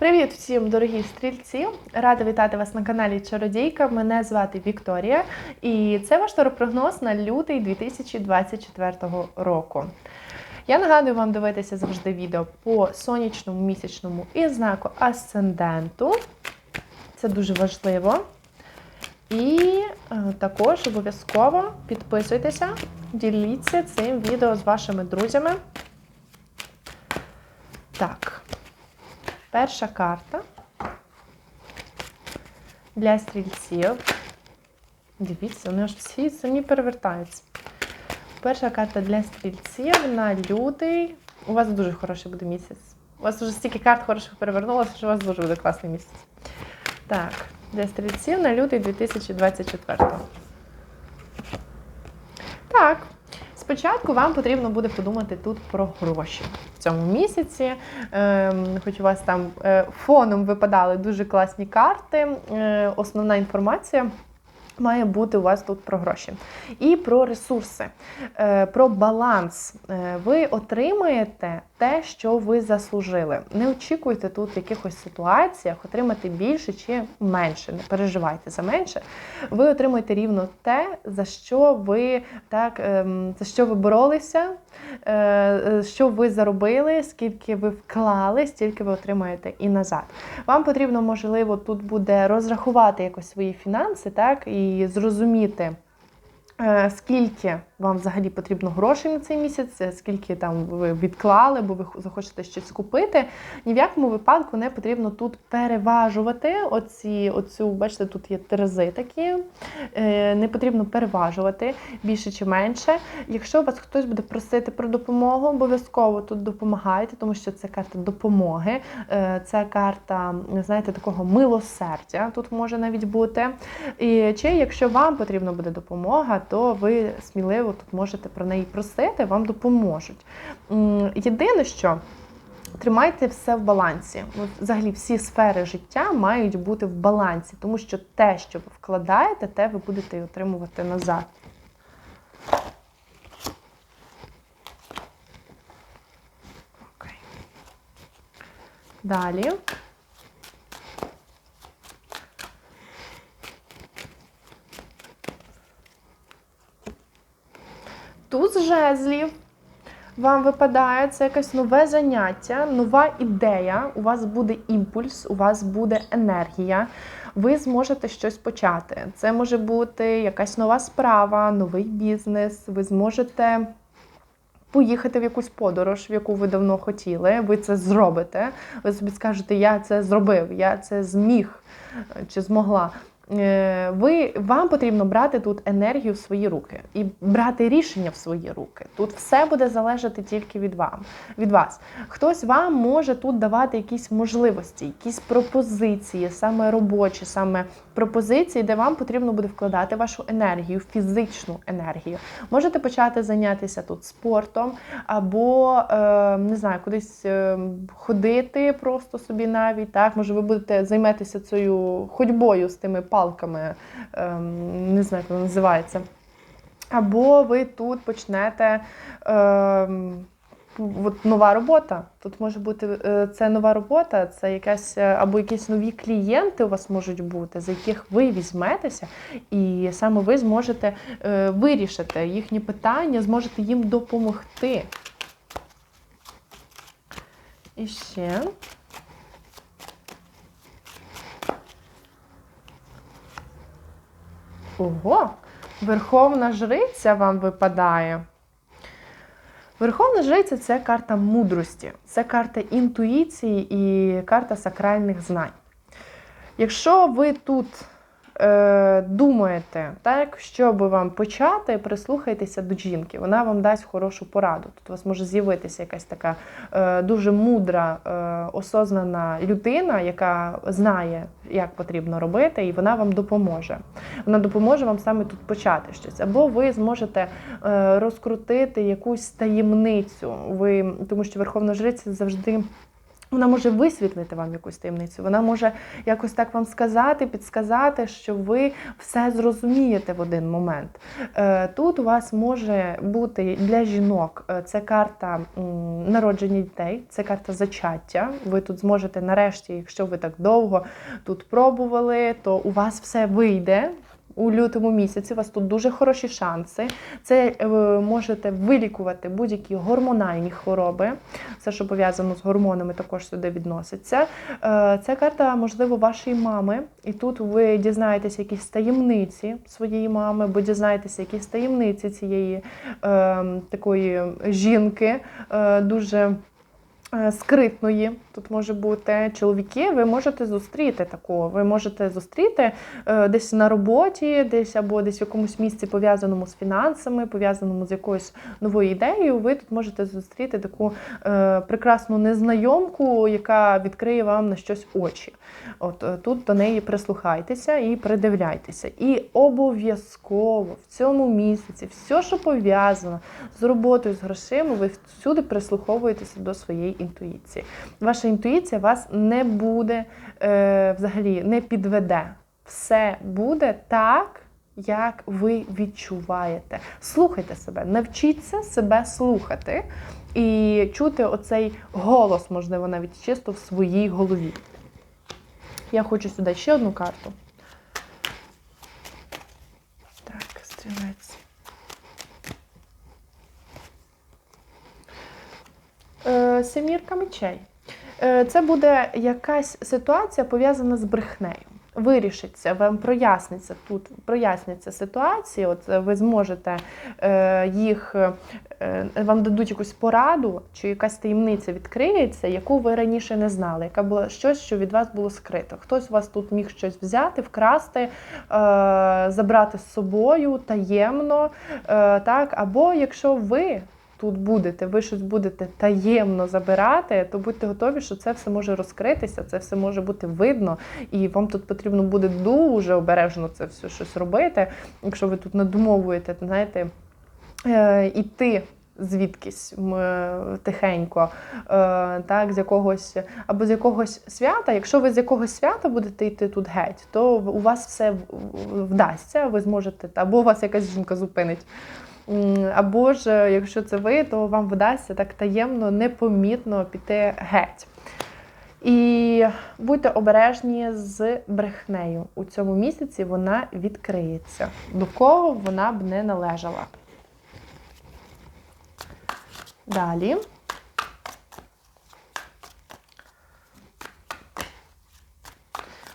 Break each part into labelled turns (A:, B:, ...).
A: Привіт всім, дорогі стрільці! Рада вітати вас на каналі Чародійка. Мене звати Вікторія, і це ваш таропрогноз на лютий 2024 року. Я нагадую вам дивитися завжди відео по сонячному місячному і знаку асценденту. Це дуже важливо. І е, також обов'язково підписуйтеся, діліться цим відео з вашими друзями. Так, перша карта для стрільців. Дивіться, вони аж всі самі перевертаються. Перша карта для стрільців на лютий. У вас дуже хороший буде місяць. У вас вже стільки карт хороших перевернулося, що у вас дуже буде класний місяць. Так, для стрільців на лютий 2024. Так. Спочатку вам потрібно буде подумати тут про гроші в цьому місяці. Ем, хоч у вас там е, фоном випадали дуже класні карти. Е, основна інформація. Має бути у вас тут про гроші. І про ресурси, е, про баланс. Е, ви отримаєте те, що ви заслужили. Не очікуйте тут якихось ситуаціях отримати більше чи менше. Не переживайте за менше. Ви отримаєте рівно те, за що ви так, ем, за що ви боролися, що ви заробили, скільки ви вклали, стільки ви отримаєте і назад. Вам потрібно, можливо, тут буде розрахувати якось свої фінанси, так, і зрозуміти. Скільки вам взагалі потрібно грошей на цей місяць, скільки там ви відклали, бо ви захочете щось купити. Ні в якому випадку не потрібно тут переважувати оці, оцю, бачите, тут є терези такі. Не потрібно переважувати більше чи менше. Якщо вас хтось буде просити про допомогу, обов'язково тут допомагайте, тому що це карта допомоги, це карта, знаєте, такого милосердя тут може навіть бути. І чи якщо вам потрібна буде допомога, то ви сміливо тут можете про неї просити, вам допоможуть. Єдине, що тримайте все в балансі. Взагалі, всі сфери життя мають бути в балансі, тому що те, що ви вкладаєте, те ви будете отримувати назад. Окей. Далі. Туз жезлів вам випадає це якесь нове заняття, нова ідея. У вас буде імпульс, у вас буде енергія. Ви зможете щось почати. Це може бути якась нова справа, новий бізнес. Ви зможете поїхати в якусь подорож, в яку ви давно хотіли. Ви це зробите. Ви собі скажете, я це зробив, я це зміг чи змогла. Ви, Вам потрібно брати тут енергію в свої руки і брати рішення в свої руки. Тут все буде залежати тільки від вам, від вас. Хтось вам може тут давати якісь можливості, якісь пропозиції, саме робочі, саме пропозиції, де вам потрібно буде вкладати вашу енергію, фізичну енергію. Можете почати зайнятися тут спортом, або е, не знаю, кудись е, ходити просто собі навіть. Так, може, ви будете займатися цією ходьбою з тими палками, ем, не знаю, як воно називається. Або ви тут почнете. Ем, От нова робота. Тут може бути е, це нова робота, це якась е, або якісь нові клієнти у вас можуть бути, за яких ви візьметеся, і саме ви зможете е, вирішити їхні питання, зможете їм допомогти. І ще. Ого! Верховна жриця вам випадає. Верховна жриця це карта мудрості, це карта інтуїції і карта сакральних знань. Якщо ви тут е, думаєте, так, що би вам почати, прислухайтеся до жінки, вона вам дасть хорошу пораду. Тут у вас може з'явитися якась така е, дуже мудра, е, осознана людина, яка знає, як потрібно робити, і вона вам допоможе. Вона допоможе вам саме тут почати щось. Або ви зможете е, розкрутити якусь таємницю, ви, тому що Верховна Жриця завжди Вона може висвітлити вам якусь таємницю, вона може якось так вам сказати, підсказати, що ви все зрозумієте в один момент. Е, Тут у вас може бути для жінок е, це карта народження дітей, це карта зачаття. Ви тут зможете нарешті, якщо ви так довго тут пробували, то у вас все вийде. У лютому місяці у вас тут дуже хороші шанси. Це е, ви можете вилікувати будь-які гормональні хвороби. Все, що пов'язано з гормонами, також сюди відноситься. Це карта, можливо, вашої мами. І тут ви дізнаєтеся якісь таємниці своєї мами, бо дізнаєтеся якісь таємниці цієї е, такої жінки. Е, дуже скритної. Тут може бути чоловіки, ви можете зустріти такого. Ви можете зустріти е, десь на роботі, десь або десь в якомусь місці пов'язаному з фінансами, пов'язаному з якоюсь новою ідеєю. Ви тут можете зустріти таку е, прекрасну незнайомку, яка відкриє вам на щось очі. От е, тут до неї прислухайтеся і придивляйтеся. І обов'язково в цьому місяці все, що пов'язано з роботою, з грошима, ви всюди прислуховуєтеся до своєї інтуїції. Ваша інтуїція вас не буде е, взагалі не підведе. Все буде так, як ви відчуваєте. Слухайте себе, навчіться себе слухати і чути оцей голос, можливо, навіть чисто в своїй голові. Я хочу сюди ще одну карту. Так, стрілець. Е, Семірка мечей. Е, Це буде якась ситуація пов'язана з брехнею. Вирішиться, вам проясниться тут, проясняться ситуації. От е, ви зможете е, їх, е, вам дадуть якусь пораду, чи якась таємниця відкриється, яку ви раніше не знали, яка була щось, що від вас було скрито. Хтось у вас тут міг щось взяти, вкрасти, е, забрати з собою таємно. Е, так, або якщо ви тут будете, ви щось будете таємно забирати, то будьте готові, що це все може розкритися, це все може бути видно, і вам тут потрібно буде дуже обережно це все щось робити. Якщо ви тут надумовуєте, знаєте, е, іти. Звідкись е, тихенько, е, так, з якогось або з якогось свята. Якщо ви з якогось свята будете йти тут геть, то у вас все вдасться, ви зможете, або у вас якась жінка зупинить. Або ж, е, якщо це ви, то вам вдасться так таємно, непомітно піти геть. І будьте обережні з брехнею. У цьому місяці вона відкриється. До кого вона б не належала. Далі.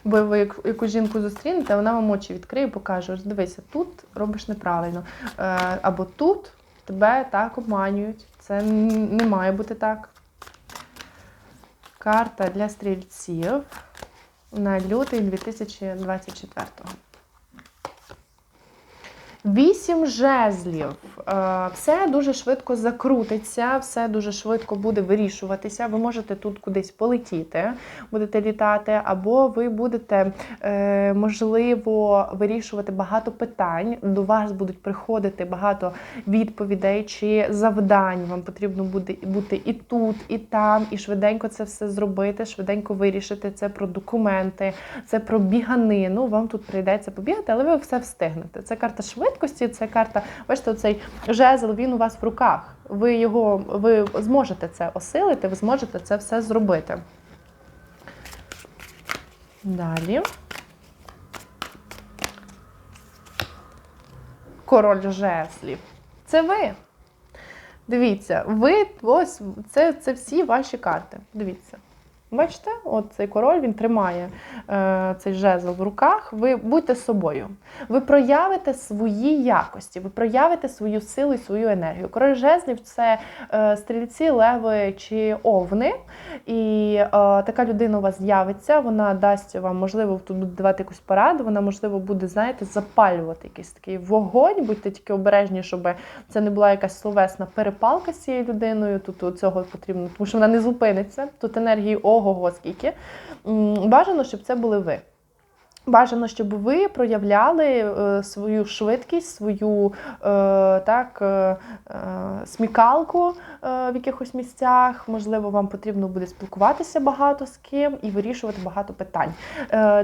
A: Бо ви яку жінку зустрінете, вона вам очі відкриє і покаже: дивися, тут робиш неправильно. Е, або тут тебе так обманюють. Це не має бути так. Карта для стрільців на лютий 2024. Вісім жезлів. Е, Все дуже швидко закрутиться, все дуже швидко буде вирішуватися. Ви можете тут кудись полетіти, будете літати, або ви будете, е, можливо, вирішувати багато питань. До вас будуть приходити багато відповідей чи завдань. Вам потрібно буде бути і тут, і там, і швиденько це все зробити, швиденько вирішити. Це про документи, це про біганину. Вам тут прийдеться побігати, але ви все встигнете. Це карта швидкості, це карта, бачите, цей жезл, він у вас в руках. Ви його, ви зможете це осилити, ви зможете це все зробити. Далі. Король жезлів. Це ви. Дивіться, ви ось це, це всі ваші карти. Дивіться. Бачите, от цей король він тримає е, цей жезл в руках. Ви будьте собою. Ви проявите свої якості, ви проявите свою силу і свою енергію. Король жезлів це е, стрільці, леви чи овни. І е, така людина у вас з'явиться, вона дасть вам, можливо, тут буде давати якусь пораду, вона, можливо, буде, знаєте, запалювати якийсь такий вогонь. Будьте тільки обережні, щоб це не була якась словесна перепалка з цією людиною. Тут цього потрібно, тому що вона не зупиниться. Тут енергії ого-го скільки. Бажано, щоб це були ви. Бажано, щоб ви проявляли е, свою швидкість, свою е, так, е, смікалку в якихось місцях. Можливо, вам потрібно буде спілкуватися багато з ким і вирішувати багато питань.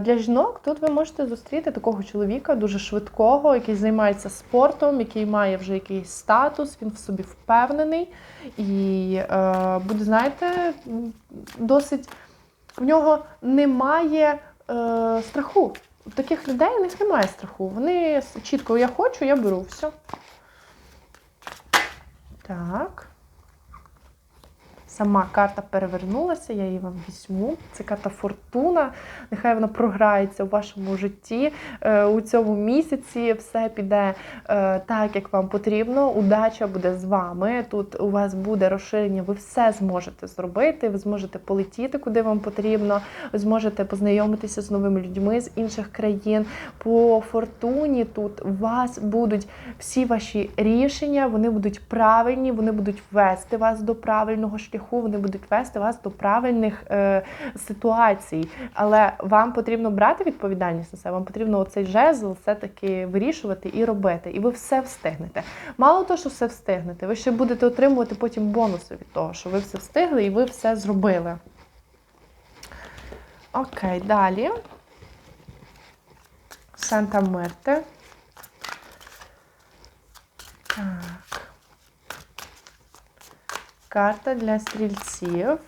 A: Для жінок тут ви можете зустріти такого чоловіка дуже швидкого, який займається спортом, який має вже якийсь статус, він в собі впевнений і буде, знаєте, досить в нього немає е, страху. У таких людей у них немає страху. Вони чітко я хочу, я беру все. Так. Сама карта перевернулася, я її вам візьму. Це карта Фортуна. Нехай вона програється у вашому житті. Е, у цьому місяці все піде е, так, як вам потрібно. Удача буде з вами. Тут у вас буде розширення, ви все зможете зробити. Ви зможете полетіти, куди вам потрібно. Ви зможете познайомитися з новими людьми з інших країн. По фортуні тут у вас будуть всі ваші рішення, вони будуть правильні, вони будуть вести вас до правильного шляху, вони будуть вести вас до правильних е, ситуацій. Але вам потрібно брати відповідальність на себе, вам потрібно оцей жезл все-таки вирішувати і робити. І ви все встигнете. Мало того, що все встигнете, ви ще будете отримувати потім бонуси від того, що ви все встигли і ви все зробили. Окей, далі. Санта Мерте. Карта для стрільців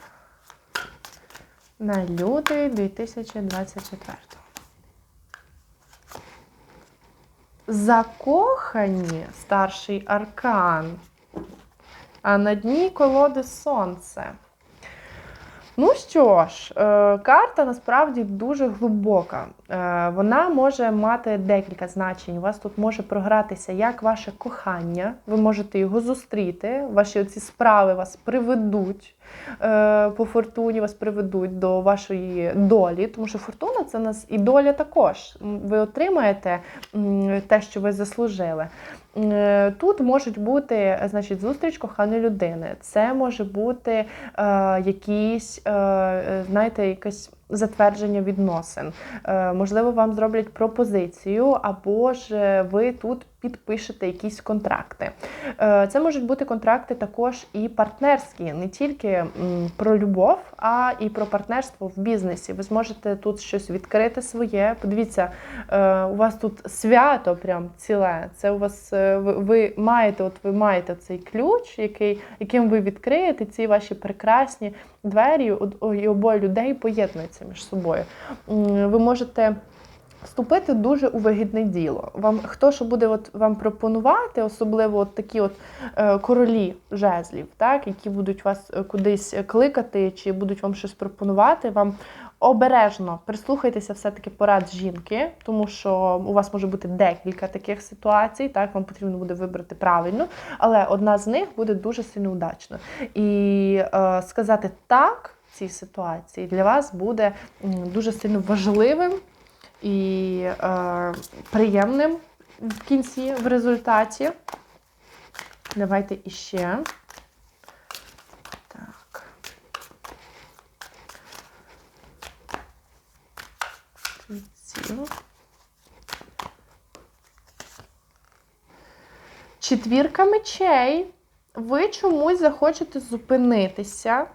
A: на лютий 2024. Закохані старший аркан, а на дні колоди сонце. Ну що ж, е, карта насправді дуже глибока. Е, Вона може мати декілька значень. У вас тут може програтися як ваше кохання, ви можете його зустріти, ваші оці справи вас приведуть е, по фортуні, вас приведуть до вашої долі, тому що фортуна це нас і доля також. Ви отримаєте те, що ви заслужили. Е, Тут можуть бути значить, зустріч коханої людини. Це може бути е, якісь, е, е, знаєте, якесь затвердження відносин. Е, можливо, вам зроблять пропозицію, або ж е, ви тут підпишете якісь контракти. Е, це можуть бути контракти також і партнерські, не тільки про любов, а і про партнерство в бізнесі. Ви зможете тут щось відкрити своє. Подивіться, у вас тут свято прям ціле. Це у вас ви маєте, от ви маєте цей ключ, який, яким ви відкриєте ці ваші прекрасні двері, і обоє людей поєднуються між собою. Ви можете. Вступити дуже у вигідне діло. Вам хто що буде от вам пропонувати, особливо от такі от е, королі жезлів, так, які будуть вас е, кудись кликати чи будуть вам щось пропонувати, вам обережно прислухайтеся все-таки порад жінки, тому що у вас може бути декілька таких ситуацій, так, вам потрібно буде вибрати правильно, але одна з них буде дуже сильно удачна. І е, сказати так цій ситуації для вас буде дуже сильно важливим і е, приємним в кінці, в результаті. Давайте іще. Так. Приціл. Четвірка мечей. Ви чомусь захочете зупинитися,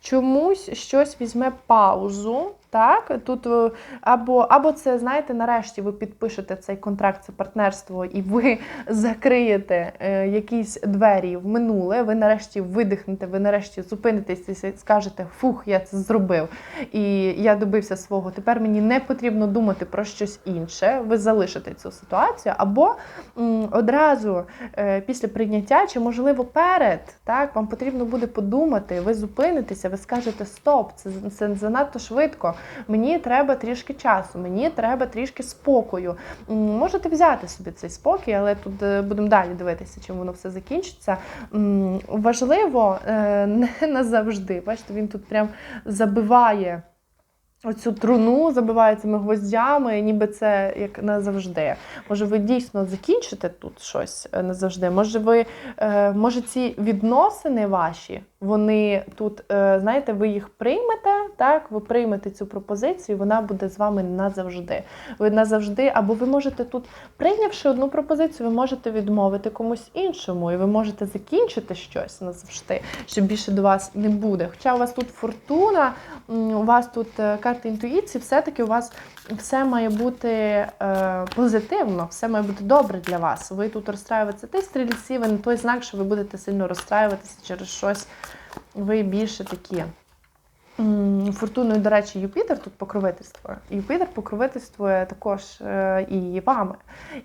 A: чомусь щось візьме паузу. Так, тут е, або, або це, знаєте, нарешті ви підпишете цей контракт, це партнерство, і ви закриєте е, якісь двері в минуле. Ви нарешті видихнете, ви нарешті зупинитесь і скажете, фух, я це зробив. І я добився свого. Тепер мені не потрібно думати про щось інше. Ви залишите цю ситуацію, або одразу е, після прийняття, чи можливо перед, так, вам потрібно буде подумати, ви зупинитеся, ви скажете стоп, це, це занадто швидко. Мені треба трішки часу, мені треба трішки спокою. Можете взяти собі цей спокій, але тут е, будемо далі дивитися, чим воно все закінчиться. Важливо е, не назавжди. Бачите, він тут прям забиває. Оцю труну забиває цими гвоздями, ніби це як назавжди. Може, ви дійсно закінчите тут щось е, назавжди? Може, ви може ці відносини ваші Вони тут, е, знаєте, ви їх приймете, так, ви приймете цю пропозицію, вона буде з вами назавжди. Ви назавжди, або ви можете тут, прийнявши одну пропозицію, ви можете відмовити комусь іншому, і ви можете закінчити щось назавжди, що більше до вас не буде. Хоча у вас тут фортуна, у вас тут е, карта інтуїції, все-таки у вас все має бути е, позитивно, все має бути добре для вас. Ви тут розстраюєтеся ти стрільці, ви не той знак, що ви будете сильно розстраюватися через щось. Ви більше такі. Фортуною, до речі, Юпітер тут покровительствує. Юпітер покровительствує також е, і вами.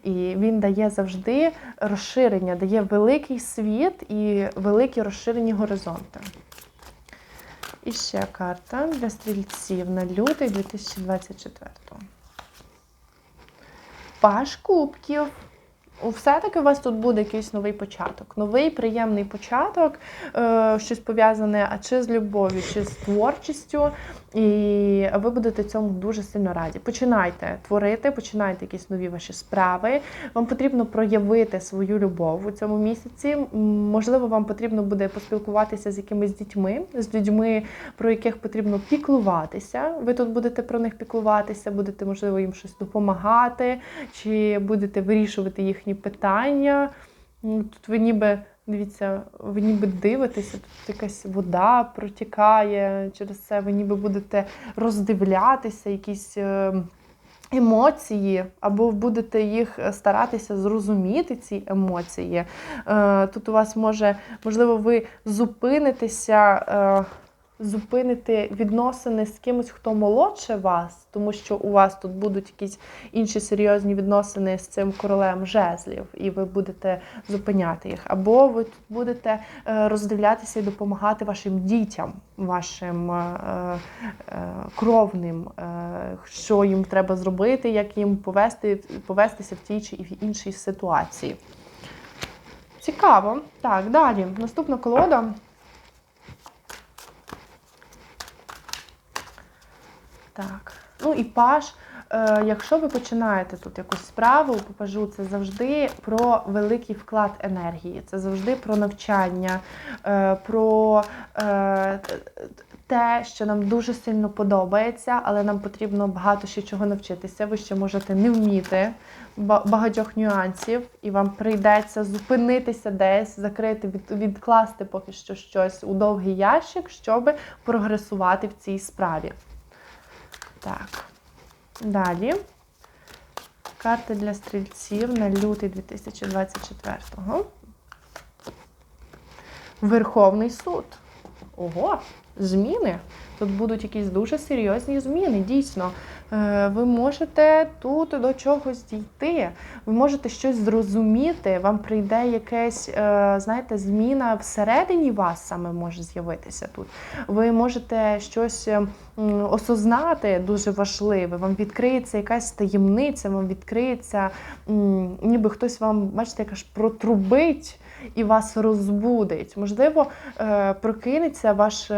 A: І він дає завжди розширення, дає великий світ і великі розширені горизонти. І ще карта для стрільців на лютий 2024. Паш кубків. У- Все-таки у вас тут буде якийсь новий початок. Новий приємний початок, е, щось пов'язане а чи з любов'ю, чи з творчістю. І ви будете цьому дуже сильно раді. Починайте творити, починайте якісь нові ваші справи. Вам потрібно проявити свою любов у цьому місяці. Можливо, вам потрібно буде поспілкуватися з якимись дітьми, з людьми, про яких потрібно піклуватися. Ви тут будете про них піклуватися, будете, можливо, їм щось допомагати, чи будете вирішувати їхні питання. Тут ви ніби. Дивіться, ви ніби дивитеся, тут якась вода протікає через це, ви ніби будете роздивлятися, якісь е, емоції, або будете їх старатися зрозуміти, ці емоції. Е, Тут у вас може, можливо, ви зупинитеся. Зупинити відносини з кимось, хто молодше вас, тому що у вас тут будуть якісь інші серйозні відносини з цим королем жезлів, і ви будете зупиняти їх. Або ви тут будете е, роздивлятися і допомагати вашим дітям, вашим е, е, кровним, що їм треба зробити, як їм повести, повестися в тій чи в іншій ситуації. Цікаво. Так, далі. Наступна колода. Так. Ну і паш. Е, якщо ви починаєте тут якусь справу, попажу, це завжди про великий вклад енергії, це завжди про навчання, е, про е, те, що нам дуже сильно подобається, але нам потрібно багато ще чого навчитися. Ви ще можете не вміти багатьох нюансів, і вам прийдеться зупинитися десь, закрити, від, відкласти поки що щось у довгий ящик, щоб прогресувати в цій справі. Так. Далі. Карти для стрільців на лютий 2024-го. Верховний суд. Ого, зміни. Тут будуть якісь дуже серйозні зміни, дійсно. Е, Ви можете тут до чогось дійти, ви можете щось зрозуміти, вам прийде якась, е, знаєте, зміна всередині вас саме може з'явитися тут. Ви можете щось осознати дуже важливе, вам відкриється якась таємниця, вам відкриється, ніби хтось вам, бачите, яка ж протрубить і вас розбудить. Можливо, е, прокинеться ваш.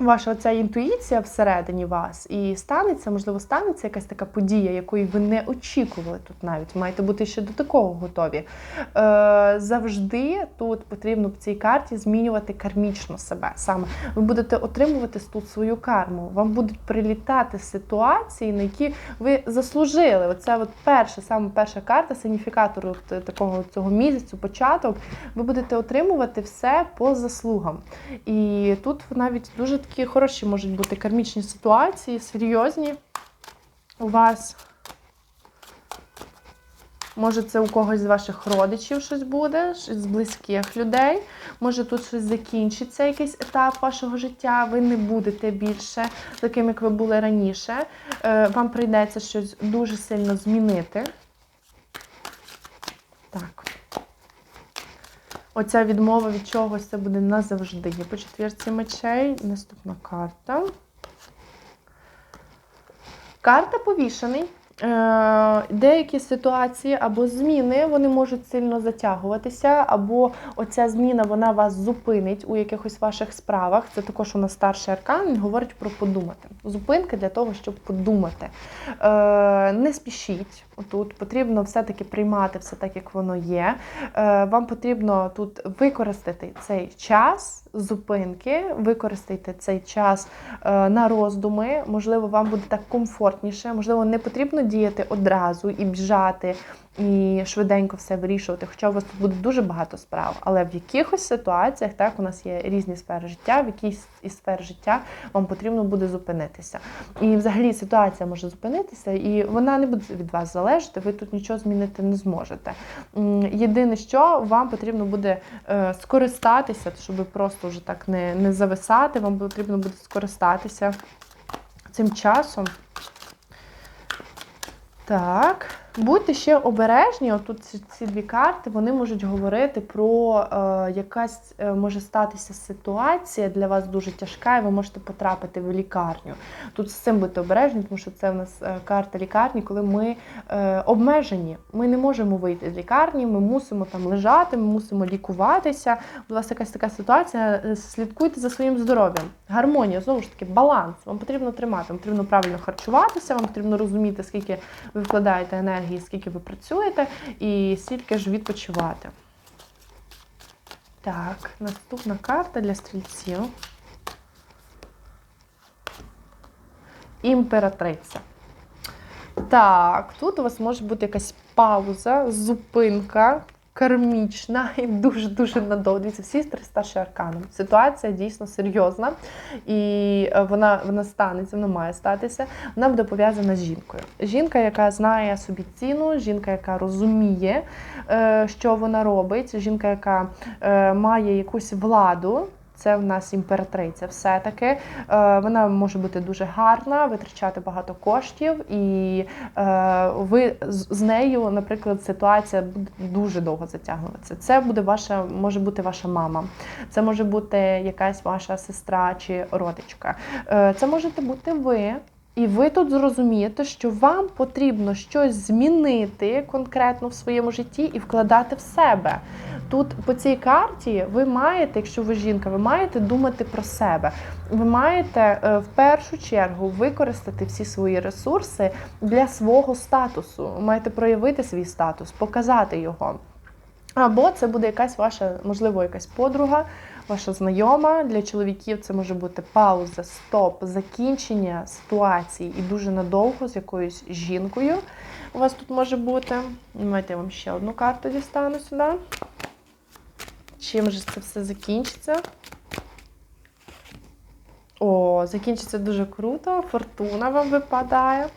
A: Е, Ваша оця інтуїція всередині вас, і станеться, можливо, станеться якась така подія, якої ви не очікували тут навіть. Маєте бути ще до такого готові. Е, завжди тут потрібно в цій карті змінювати кармічно себе. Саме ви будете отримувати тут свою карму. Вам будуть прилітати ситуації, на які ви заслужили. Оце от перша, саме перша карта сигніфікатору от такого цього місяцю, початок. Ви будете отримувати все по заслугам. І тут навіть дуже такі хороші можуть бути кармічні ситуації, серйозні у вас. Може, це у когось з ваших родичів щось буде, з близьких людей. Може, тут щось закінчиться, якийсь етап вашого життя. Ви не будете більше таким, як ви були раніше. Е, Вам прийдеться щось дуже сильно змінити. Так. Оця відмова від чогось це буде назавжди. По четвірці мечей. Наступна карта. Карта повішений. Е, Деякі ситуації або зміни вони можуть сильно затягуватися, або оця зміна вона вас зупинить у якихось ваших справах. Це також у нас старший аркан. Він говорить про подумати. Зупинки для того, щоб подумати. Е, Не спішіть. Тут потрібно все-таки приймати все так, як воно є. Е, Вам потрібно тут використати цей час зупинки. Використайте цей час е, на роздуми. Можливо, вам буде так комфортніше. Можливо, не потрібно діяти одразу і бжати, і швиденько все вирішувати. Хоча у вас тут буде дуже багато справ. Але в якихось ситуаціях так у нас є різні сфери життя, в якійсь із сфер життя вам потрібно буде зупинитися. І взагалі ситуація може зупинитися, і вона не буде від вас залежати. Ви тут нічого змінити не зможете. Єдине, що вам потрібно буде е, скористатися, щоб просто вже так не, не зависати, вам потрібно буде скористатися цим часом. Так, будьте ще обережні. Отут ці, ці дві карти вони можуть говорити про е, якась е, може статися ситуація для вас дуже тяжка, і ви можете потрапити в лікарню. Тут з цим будьте обережні, тому що це в нас е, карта лікарні, коли ми е, обмежені. Ми не можемо вийти з лікарні, ми мусимо там лежати, ми мусимо лікуватися. У вас якась така ситуація. е, Слідкуйте за своїм здоров'ям. Гармонія, знову ж таки, баланс. Вам потрібно тримати, вам потрібно правильно харчуватися, вам потрібно розуміти, скільки ви вкладаєте енергії, скільки ви працюєте, і скільки ж відпочивати. Так, наступна карта для стрільців. Імператриця. Так, тут у вас може бути якась пауза, зупинка кармічна і дуже-дуже надовго. Дивіться, всі три старші арканом. Ситуація дійсно серйозна, і е, вона, вона станеться, вона має статися. Вона буде пов'язана з жінкою. Жінка, яка знає собі ціну, жінка, яка розуміє, е, що вона робить, жінка, яка е, має якусь владу. Це в нас імператриця. Все-таки Е, вона може бути дуже гарна, витрачати багато коштів, і е, ви з нею, наприклад, ситуація буде дуже довго затягуватися. Це буде ваша, може бути ваша мама, це може бути якась ваша сестра чи родичка. Е, Це можете бути ви. І ви тут зрозумієте, що вам потрібно щось змінити конкретно в своєму житті і вкладати в себе. Тут по цій карті ви маєте, якщо ви жінка, ви маєте думати про себе. Ви маєте е, в першу чергу використати всі свої ресурси для свого статусу. Ви маєте проявити свій статус, показати його. Або це буде якась ваша, можливо, якась подруга, ваша знайома. Для чоловіків це може бути пауза, стоп, закінчення ситуації і дуже надовго з якоюсь жінкою. У вас тут може бути. Давайте я вам ще одну карту дістану сюди. Чим же це все закінчиться? О, закінчиться дуже круто. Фортуна вам випадає.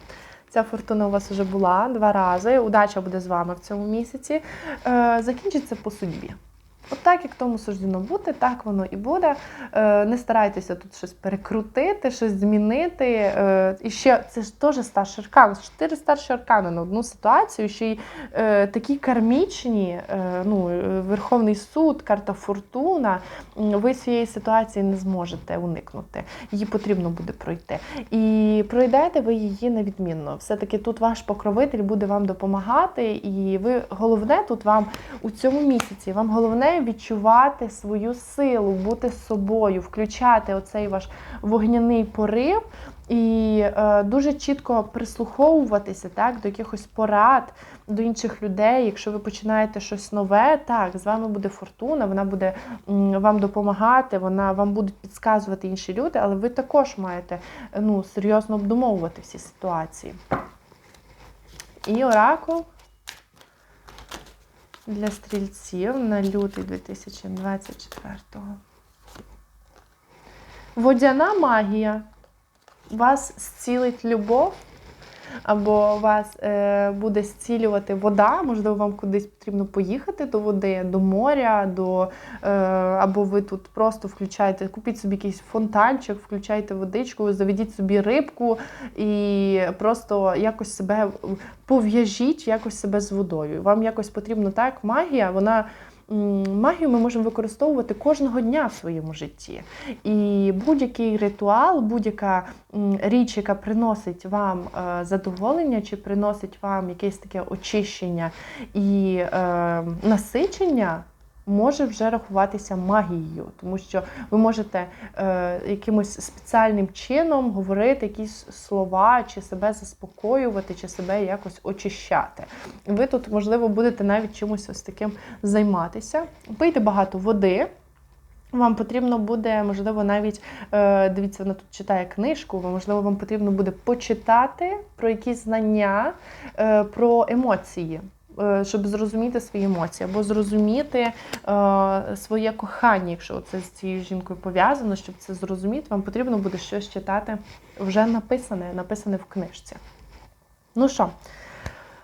A: Ця фортуна у вас вже була два рази. Удача буде з вами в цьому місяці. Е, закінчиться по судьбі. От так, як тому суждено бути, так воно і буде. Е, не старайтеся тут щось перекрутити, щось змінити. Е, і ще це ж теж старший аркан. Чотири старші аркани на одну ситуацію, ще й е, такі кармічні, ну, Верховний суд, карта Фортуна. Ви цієї ситуації не зможете уникнути. Її потрібно буде пройти. І пройдете ви її невідмінно. Все-таки тут ваш покровитель буде вам допомагати, і ви головне тут вам у цьому місяці, вам головне відчувати свою силу, бути собою, включати оцей ваш вогняний порив. І е, дуже чітко прислуховуватися так, до якихось порад, до інших людей. Якщо ви починаєте щось нове, так, з вами буде фортуна, вона буде вам допомагати, вона вам будуть підказувати інші люди, але ви також маєте ну, серйозно обдумовувати всі ситуації. І оракул для стрільців на лютий 2024-го. Водяна магія. Вас зцілить любов, або вас е, буде зцілювати вода, можливо, вам кудись потрібно поїхати до води, до моря, до, е, або ви тут просто включаєте, купіть собі якийсь фонтанчик, включайте водичку, заведіть собі рибку і просто якось себе пов'яжіть, якось себе з водою. Вам якось потрібно так, магія, вона. Магію ми можемо використовувати кожного дня в своєму житті. І будь-який ритуал, будь-яка річ, яка приносить вам е, задоволення, чи приносить вам якесь таке очищення і е, насичення. Може вже рахуватися магією, тому що ви можете е, якимось спеціальним чином говорити якісь слова, чи себе заспокоювати, чи себе якось очищати. Ви тут, можливо, будете навіть чимось ось таким займатися. Пийте багато води. Вам потрібно буде, можливо, навіть е, дивіться, вона тут читає книжку, можливо, вам потрібно буде почитати про якісь знання, е, про емоції. Е, Щоб зрозуміти свої емоції, або зрозуміти е, своє кохання, якщо це з цією жінкою пов'язано, щоб це зрозуміти, вам потрібно буде щось читати вже написане, написане в книжці. Ну що,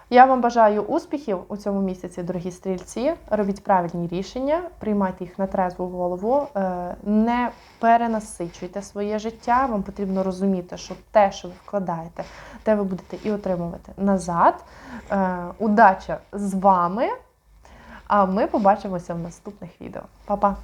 A: я вам бажаю успіхів у цьому місяці, дорогі стрільці. Робіть правильні рішення, приймайте їх на трезву голову, е, не перенасичуйте своє життя. Вам потрібно розуміти, що те, що ви вкладаєте, те ви будете і отримувати назад. Е, Удача з вами! А ми побачимося в наступних відео. Па-па!